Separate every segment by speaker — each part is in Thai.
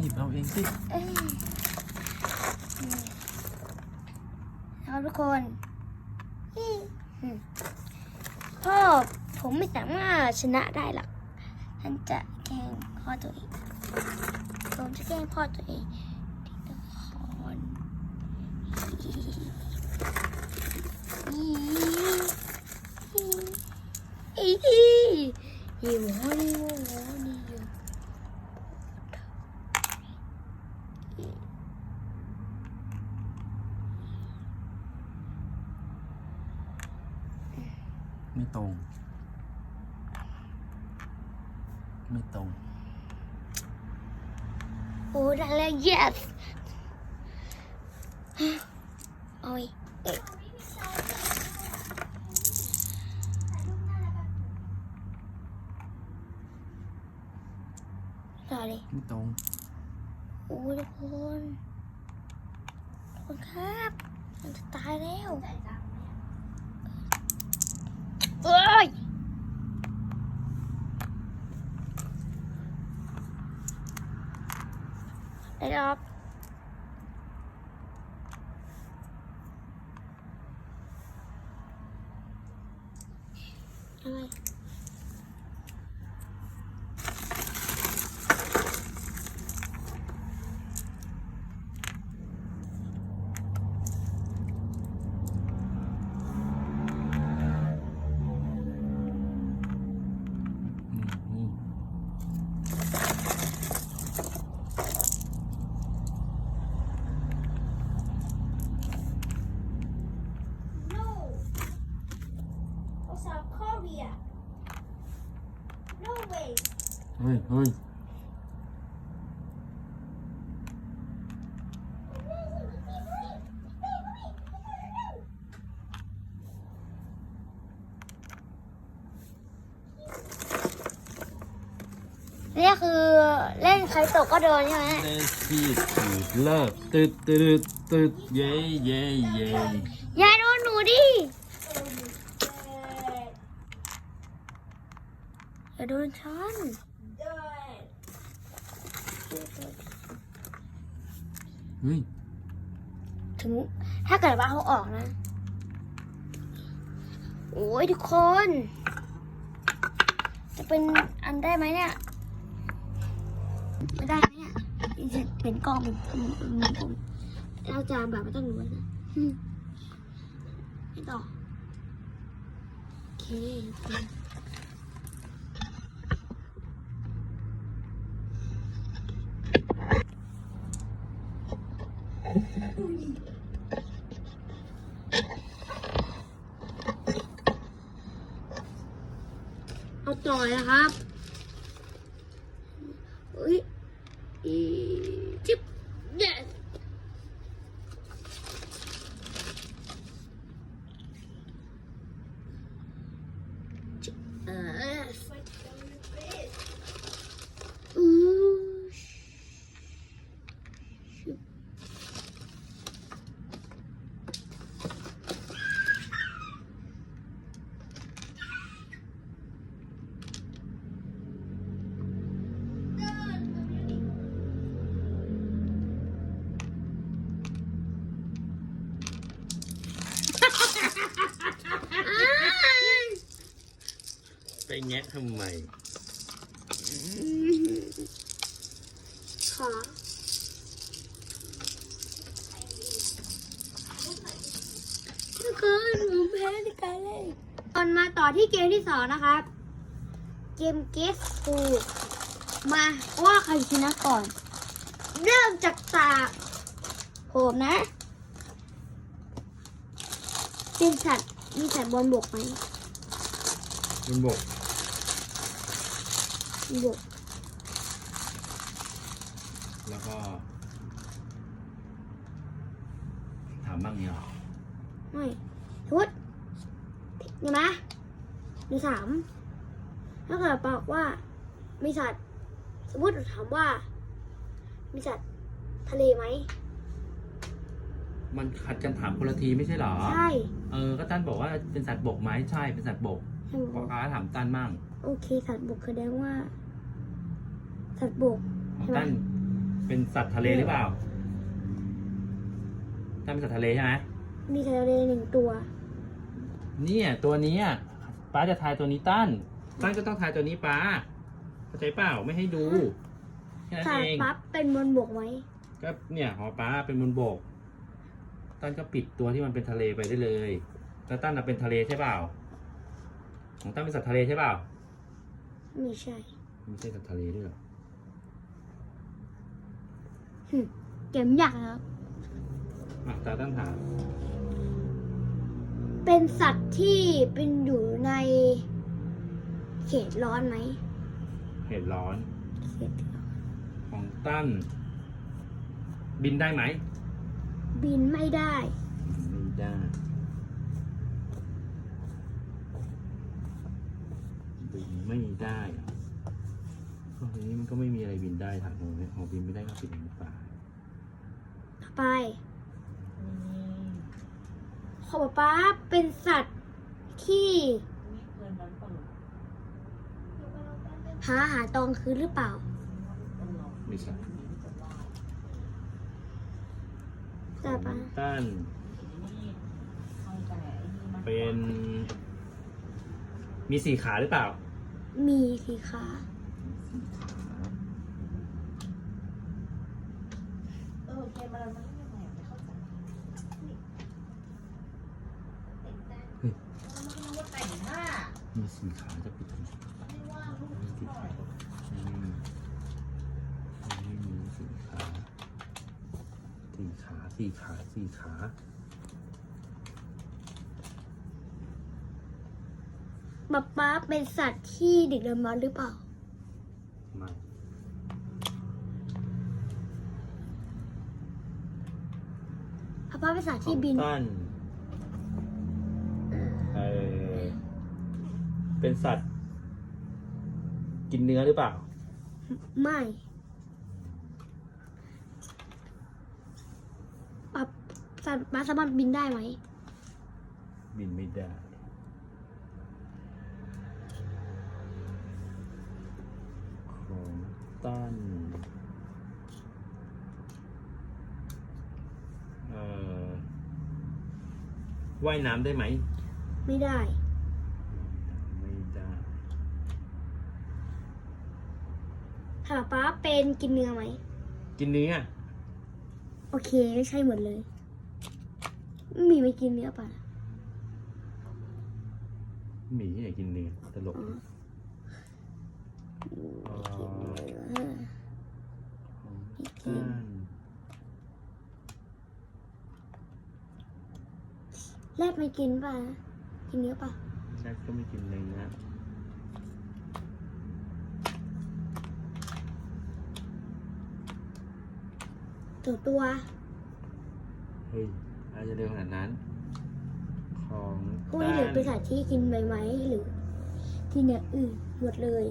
Speaker 1: หยิบเอาเองสิ
Speaker 2: ครับทุกคนพ่อผมไม่สามารถชนะได้หรอกฉันจะแกล้งพ่อตัวเองผมจะแกล้งพ่อตัวเองที่ละคอีอีอีอีอนี่วอนี่อยู่
Speaker 1: ไม่ ตรง ไม่ตรง
Speaker 2: โอ้ได้แล้ว yes โอ้ยเอ๊ะต่อเลย
Speaker 1: ไม่ตรง
Speaker 2: โอ้ยทุกคนทุกคนครับ มันจะตายแล้วเอ้ย ได้แล้วครับอะไร
Speaker 1: อืม
Speaker 2: No. What's South Korea? No way.
Speaker 1: เฮ้ยเฮ้ย
Speaker 2: นี่คือเล่น ใครตกก็โดนใช่ไหม
Speaker 1: เลซี่ถือเลิกตึ๊ดตึ๊ดตึ๊ดเย้เย้เย้
Speaker 2: ยายโดนหนูดิอย่าโดนฉัน
Speaker 1: เฮ้ย
Speaker 2: ถึงถ้าเกิดว่าเขาออกนะ โอ้ยทุกคน จะเป็นอันได้ไหมเนี่ย เป็นกล้องเป็นเป็นเป็นเป็นผมเราจะแบบไม่ต้องรู้นะอืมไม่ต่อโอเคโอเคเอาต่อนะครับเฮ้ยอีจิ๊บเนี่ย เอออือชุบอ้าย
Speaker 1: ไปแงะ ทำไม
Speaker 2: ขอทุกคนผมแพ้ในการเล่นตอนมาต่อที่เกมที่สองนะครับ เกมเกสฟูมาว่าใครชนะก่อน เริ่มจากตาผมนะเป็นสัตว์มีสัตว์บนบกไหม
Speaker 1: มันบอ ก
Speaker 2: มีบก
Speaker 1: แล้วก็ถามบ้างเนี่ยเหรอ
Speaker 2: ไม่ทุดเห็นไหมมีสามถ้าเกิดบอกว่า มีสัตว์ สมมติเราถามว่า มีสัตว์ทะเลไหม
Speaker 1: มันขัดกันถามคนละทีไม่ใช่เหรอ
Speaker 2: ใช่
Speaker 1: เออ ก็ตั้นบอกว่าเป็นสัตว์บกไหมใช่ เป็นสัตว์บก
Speaker 2: ใช่บ
Speaker 1: ก็
Speaker 2: อก
Speaker 1: ก้าถามตั้นมั่ง
Speaker 2: โอเค สัตว์บกแสดงว่า สัตว์บก
Speaker 1: ของตั้นเป็นสัตว์ทะเลหรือเปล่าตั้นเป็นสัตว์ทะเลใช่ไหม
Speaker 2: มีทะเลหนึ่งตัว
Speaker 1: เนี่ยตัวนี้อะป้าจะทายตัวนี้ตั้นตั้นก็ต้องทายตัวนี้ป้าเข้าใจเปล่าไม่ให้ดูแค่นั้น
Speaker 2: สา
Speaker 1: เอง
Speaker 2: ปั๊บเป็นบนบกไหม
Speaker 1: ก็เนี่ยหอป้าเป็นบนบกตั้นก็ปิดตัวที่มันเป็นทะเลไปได้เลยแล้วตั้นน่ะเป็นทะเลใช่เปล่า ของตั้นเป็นสัตว์ทะเลใช่เปล่า
Speaker 2: ไม่ใช่
Speaker 1: ไม่ใช่สัตว์ทะเลด้วยเหรอ
Speaker 2: หึ เกมยากนะครับ
Speaker 1: อะตาตั้นถาม
Speaker 2: เป็นสัตว์ที่เป็นอยู่ในเขตร้อนไหม
Speaker 1: เหตุร้อน
Speaker 2: เขตร้อน
Speaker 1: ของตั้น บินได้ไหม
Speaker 2: บินไม่ได้
Speaker 1: ไม่ได้บินไม่ได้เหรอก็ทีนี้มันก็ไม่มีอะไรบินได้ถามผมเนี่ยเอาบินไม่ได้ก็ปิดในป่า
Speaker 2: ต่อ ไปขอป๊าเป็นสัตว์ที่หาอาหารตอนคืนหรือเปล่า
Speaker 1: ไม่ใช่
Speaker 2: ต่อไป
Speaker 1: ตั้นเป็นมีสี่ขาหรือเปล่า
Speaker 2: มีสีขา
Speaker 3: เออเกมอะไรมันไม่เหมือนไม่เข้าใจมันว่าแต่งหน้า
Speaker 1: มี สี่ขาจะปิดทำไม
Speaker 3: ไม่ว่าง
Speaker 1: ไม่ติด
Speaker 3: หน่อ
Speaker 1: ขายไม่มีไม่มีสี่ขาสี่ขาสี่ขาสี่ขา
Speaker 2: ป๊าป๊าเป็นสัตว์ที่ดึกดำบรรพ์หรือเปล่า
Speaker 1: ไม่
Speaker 2: ป๊าป๊าเป็นสัตว์ที่บิน
Speaker 1: ตั้น เป็นสัตว์ กินเนื้อหรือเปล่า
Speaker 2: ไม่ป๊าสัตว์ป๊าสามารถบินได้ไหม
Speaker 1: บินไม่ได้ ของตั้นเอ่อว่ายน้ำได้ไหม
Speaker 2: ไม่ได้
Speaker 1: ไม่ได้
Speaker 2: ถ้าป๊าเป็นกินเนื้อไหม
Speaker 1: กินเนื้อ
Speaker 2: โอเคไม่ใช่หมดเลย มีไม่กินเนื้อป่ะ
Speaker 1: หมีที่ไหนกินเนื้อตลก
Speaker 2: อ๋อ
Speaker 1: เอ่อ
Speaker 2: เออ
Speaker 1: ของตั้น
Speaker 2: แรดไม่กินป่ะ กินเนื้อป่ะ
Speaker 1: แรกก็ไม่กินเนื้อ
Speaker 2: ตัวตัว
Speaker 1: เฮ้ยอาจจะเร็วขนาดนั้น ของ
Speaker 2: พวกนี้เหลือเป็นสัตว์ที่กินใบไม้หรือกินเนื้ออื่นหมดเลย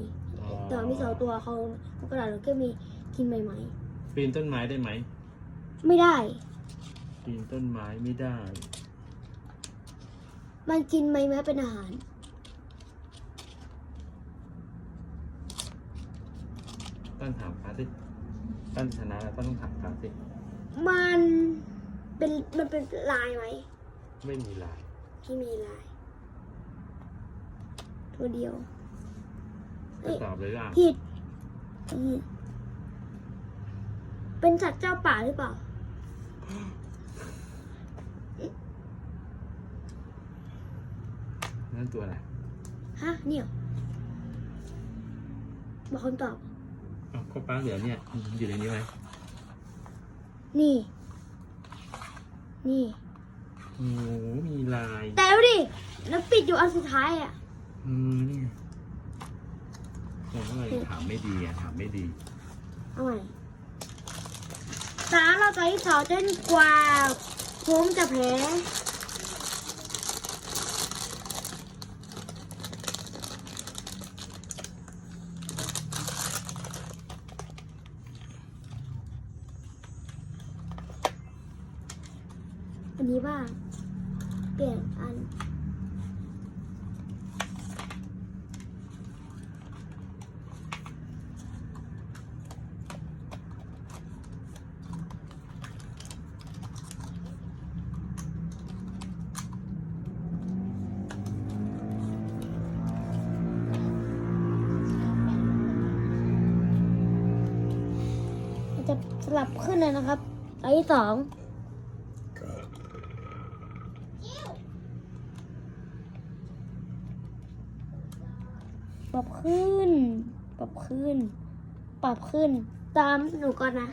Speaker 2: แต่ว่ามีสองตัวเขาเขากระดาษแล้วก็มีกินใบไม้
Speaker 1: ปีนต้นไม้ได้ไหม
Speaker 2: ไม่ได้
Speaker 1: ปีนต้นไม้ไม่ได้
Speaker 2: มันกินใบไม้เป็นอาหาร
Speaker 1: ตั้นถามพาสิ ตั้นชนะแล้วตั้นต้องถามพาสิ
Speaker 2: มันเป็นมันเป็นลายไหม
Speaker 1: ไม่มีลาย
Speaker 2: ที่มีลาย ตัวเดียว
Speaker 1: จะตอบเลยว่า
Speaker 2: ผิดอืมเป็นสัตว์เจ้าป่าหรือเปล่า
Speaker 1: นั่นตัวอะไร
Speaker 2: ฮะเนี่ยเหรอบอกคำตอบ
Speaker 1: อ้าวก็ป้าเหลือเนี่ยมันอยู่ในนี้ไหม
Speaker 2: นี่ นี่
Speaker 1: โอ้โหมีลาย
Speaker 2: แต่ดูดิแล้วปิดอยู่อันสุดท้ายอะ
Speaker 1: เออเนี่ยแต่ว่าอะไรถามไม่ดีอะถามไม่ดี
Speaker 2: เอาใหม่สามเราใจที่สองเต้นกว่าผมจะแพ้ เปลี่ยนอัน จะสลับขึ้นเลยนะครับไอ้สอง ปรับขึ้น ปรับขึ้น ปรับขึ้น ตามหนูก่อนนะ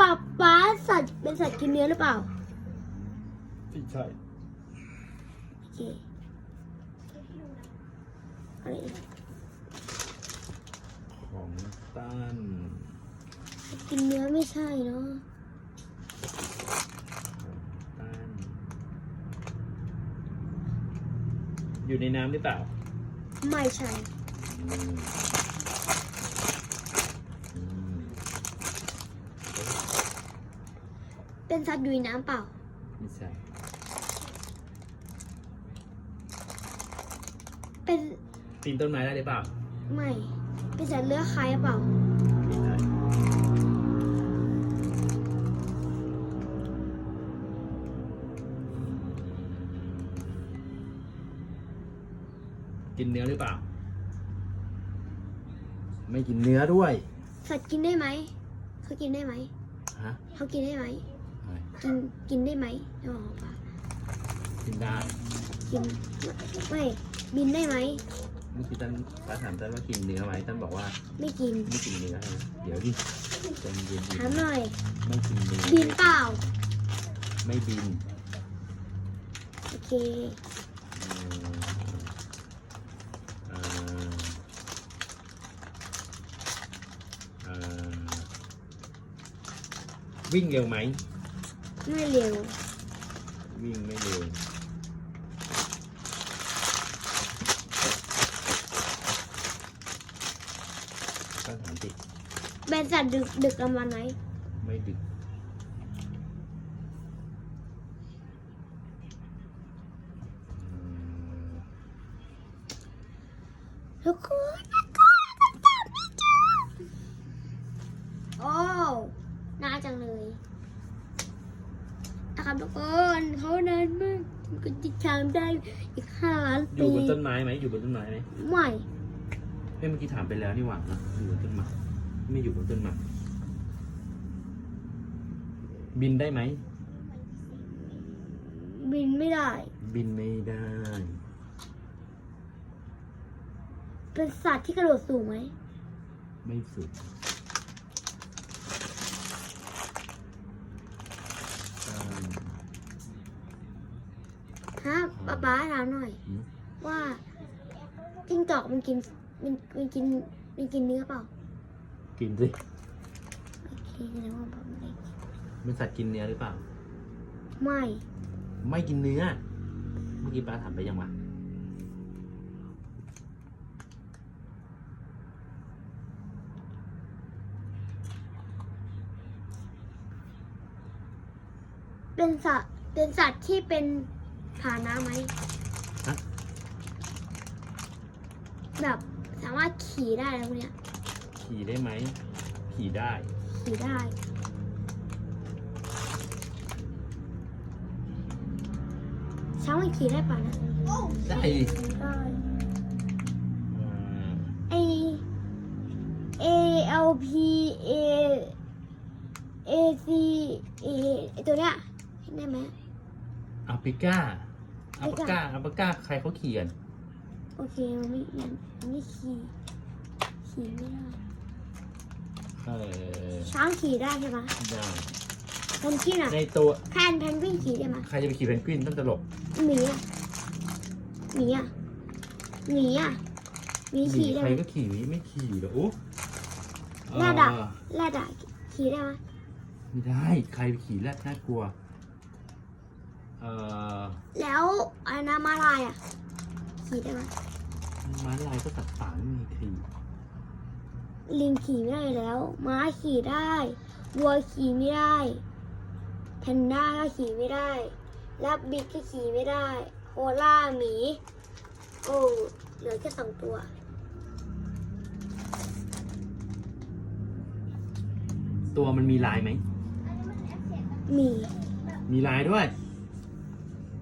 Speaker 2: ปรับป้าสัตว์เป็นสัตว์กินเนื้อหรือเปล่า
Speaker 1: ที่ใช่
Speaker 2: โอเคอะไรอีก
Speaker 1: ของตั้น
Speaker 2: กินเนื้อไม่ใช่เนาะ
Speaker 1: ของตั้นอยู่ในน้ำหรือเปล่า
Speaker 2: ไม่ใช่
Speaker 1: อืมอืม
Speaker 2: เป็นสัตว์อยู่ในน้ำเปล่า
Speaker 1: ไม่ใช่
Speaker 2: เป็น
Speaker 1: ปีนต้นไม้ได้หรือเปล่า
Speaker 2: ไม่ เป็นสัตว์เลื้อยคลายหรือเปล่า
Speaker 1: กินเนื้อหรือเปล่า ไม่กินเนื้อด้วย
Speaker 2: สัตว์กินได้ไหมเขากินได้ไหม
Speaker 1: ฮะ
Speaker 2: เขากินได้ไหม
Speaker 1: อะไร
Speaker 2: กินกินได้ไหมเดี๋ยวบอกป่า
Speaker 1: กินได้
Speaker 2: กินไม่บินได้ไหม
Speaker 1: เมื่อกี้ตั้นป้าถามตั้นว่ากินเนื้อไหมตั้นบอกว่า
Speaker 2: ไม่กิน
Speaker 1: ไม่กินเนื้อนะเดี๋ยวดิใจเย็น
Speaker 2: ถามหน่อย
Speaker 1: ๆไม่กินเนื้อ
Speaker 2: บินเปล่า
Speaker 1: ไม่บิน
Speaker 2: โอเค
Speaker 1: เอ่อเอ่อ วิ่งเร็วไหม
Speaker 2: ไม่เร็ว
Speaker 1: วิ่งไม่เร็ว ก็ถามติ
Speaker 2: เป็นสัตว์ดึกดึกกลางวันไหม
Speaker 1: ไม่ดึก
Speaker 2: กคนเขานานมากมันก็จะทำได้อีกห้าล้าน
Speaker 1: อยู่
Speaker 2: ปี
Speaker 1: บนต้นไม้ไหมอยู่บนต้นไม้ไหม
Speaker 2: ไม่
Speaker 1: เฮ้ยเมื่อกี้ถามไปแล้วนี่หว่านะอยู่บนต้นไม้ไม่อยู่บนต้นไม้บินได้ไหม
Speaker 2: บินไม่ได้
Speaker 1: บินไม่ได้
Speaker 2: เป็นสัตว์ที่กระโดดสูงไหม
Speaker 1: ไม่สุดอ่า
Speaker 2: ฮะ ป๊าป๊าถามหน่อย
Speaker 1: หืม
Speaker 2: ว่าจิ้งจอกมันกินมันมันกินมันกินเนื้อเปล่า
Speaker 1: กินสิ
Speaker 2: โอเคแสดงว่าผมไม่ได้กิน
Speaker 1: เป็นสัตว์กินเนื้อหรือเปล่า
Speaker 2: ไม่
Speaker 1: ไม่กินเนื้อ เมื่อกี้ป้าถามไปยังวะ
Speaker 2: เป็นสัตว์เป็นสัตว์ที่เป็น ผาน้ำไหม
Speaker 1: ฮะ
Speaker 2: แบบสามารถขี่ได้อะไรพวกเนี้ย
Speaker 1: ขี่ได้ไหมขี่ได้
Speaker 2: ขี่ได้ ช้างมันขี่ได้ป่ะนะ
Speaker 1: ได้ดิ
Speaker 2: ได้
Speaker 1: อ่า
Speaker 2: ไอ A L P A A C A ไอตัวเนี้ยเห็นได้ไหม
Speaker 1: อัปปิก้า
Speaker 2: อั
Speaker 1: อัป
Speaker 2: ป
Speaker 1: ป
Speaker 2: ปิ
Speaker 1: ก้า
Speaker 2: ก้า
Speaker 1: อัปปก้าใครเขาขี่กัน
Speaker 2: โอเคมันไม่มันมันไม่ขี่ขี่ไม่ได้
Speaker 1: เออ
Speaker 2: ช้างขี่ได้ใช่ไหม
Speaker 1: ได้
Speaker 2: เพนกวินอะ
Speaker 1: ในตัว
Speaker 2: แพนแพนกวินขี่ได้ไหม
Speaker 1: ใครจะไปขี่เพนกวินต้องตลก
Speaker 2: หมีอะหมีอะหมีอะหมี
Speaker 1: หมี
Speaker 2: ขี่ได้
Speaker 1: ใคร
Speaker 2: ไหม
Speaker 1: ก็ขี่หมีไม่ขี่หรอกโอ้
Speaker 2: แรดอะ
Speaker 1: เออ
Speaker 2: แรดอะขี่ได้ไหม
Speaker 1: ไม่ได้ใครไปขี่แรดน่ากลัว เอ่อ
Speaker 2: แล้วอะไรนะมาลายอะขี่ได้ไหม
Speaker 1: ม้าลายก็สัตว์ป่าไม่มีขี่
Speaker 2: ลิงขี่ไม่ได้แล้ว ม้าขี่ได้วัวขี่ไม่ได้แพนด้าก็ขี่ไม่ได้แรบบิทก็ขี่ไม่ได้โคล่าหมี โอ้เหลือแค่สองตัว
Speaker 1: ตัวมันมีลายไหม
Speaker 2: หมี
Speaker 1: มีลายด้วย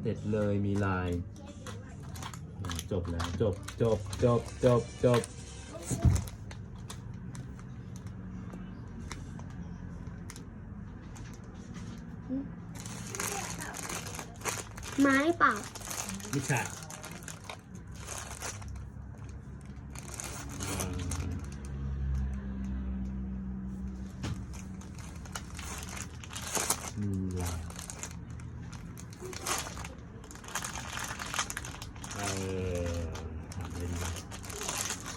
Speaker 1: เสร็จเลยมีลาย จบแล้วจบจบจบจบจบ
Speaker 2: ไม้เปล่า
Speaker 1: ไม่ใช่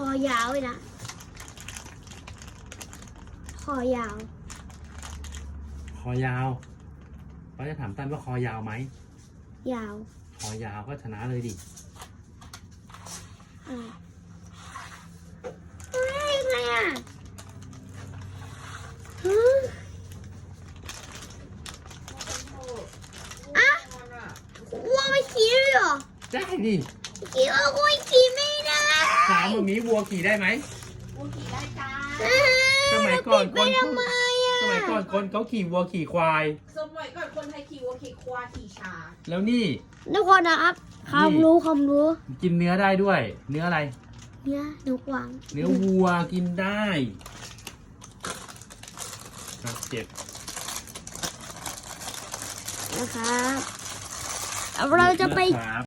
Speaker 2: อยาวเลยนะ คอยาว
Speaker 1: คอยาวป้าจะถามตั้นว่าคอยาวไหม
Speaker 2: ยาว
Speaker 1: คอยาวก็ชนะเลยดิ
Speaker 2: อ่าเฮ้ยไงอะฮะ
Speaker 3: อะ
Speaker 2: วัวไม่ขี่ด้วยเหรอ
Speaker 1: ได้ดิ
Speaker 2: ขี่ว่าวัวขี่ไม่ได้
Speaker 1: ถามตรงนี้วัวขี่ได้ไหม
Speaker 3: กูขี่ได้จ้า
Speaker 1: สมัยก่อน
Speaker 2: ปิดไป
Speaker 1: คน
Speaker 2: ทำไมอะ
Speaker 1: สมัยก่อนคนเขาขี่วัวขี่ควาย
Speaker 3: สมัยก่อนคนไทยขี่วัวขี่ควายขี่ช้าง
Speaker 1: แล้วนี่
Speaker 2: ทุกคนนะครับความรู้ความรู้
Speaker 1: กินเนื้อได้ด้วย เนื้ออะไร
Speaker 2: เนี่ยหนูกวาง
Speaker 1: เนื้อวัวกินได้ครับเจ็บ
Speaker 2: นะครับเราจะไป
Speaker 1: ครับ